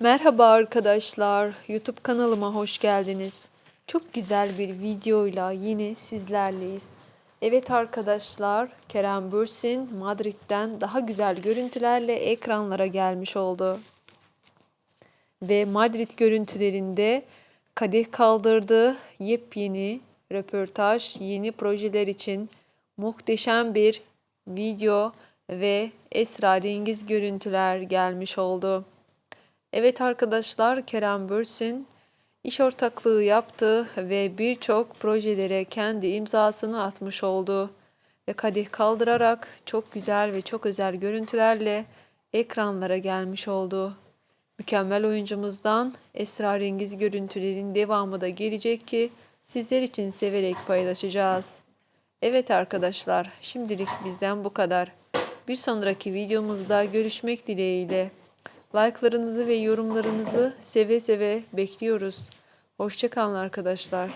Merhaba arkadaşlar, YouTube kanalıma hoş geldiniz. Çok güzel bir videoyla yine sizlerleyiz. Evet arkadaşlar, Kerem Bürsin Madrid'den daha güzel görüntülerle ekranlara gelmiş oldu. Ve Madrid görüntülerinde kadeh kaldırdı. Yepyeni röportaj, yeni projeler için muhteşem bir video ve esrarengiz görüntüler gelmiş oldu. Evet arkadaşlar Kerem Bürsin iş ortaklığı yaptı ve birçok projelere kendi imzasını atmış oldu. Ve kadeh kaldırarak çok güzel ve çok özel görüntülerle ekranlara gelmiş oldu. Mükemmel oyuncumuzdan esrarengiz görüntülerin devamı da gelecek ki sizler için severek paylaşacağız. Evet arkadaşlar şimdilik bizden bu kadar. Bir sonraki videomuzda görüşmek dileğiyle. Like'larınızı ve yorumlarınızı seve seve bekliyoruz. Hoşçakalın arkadaşlar.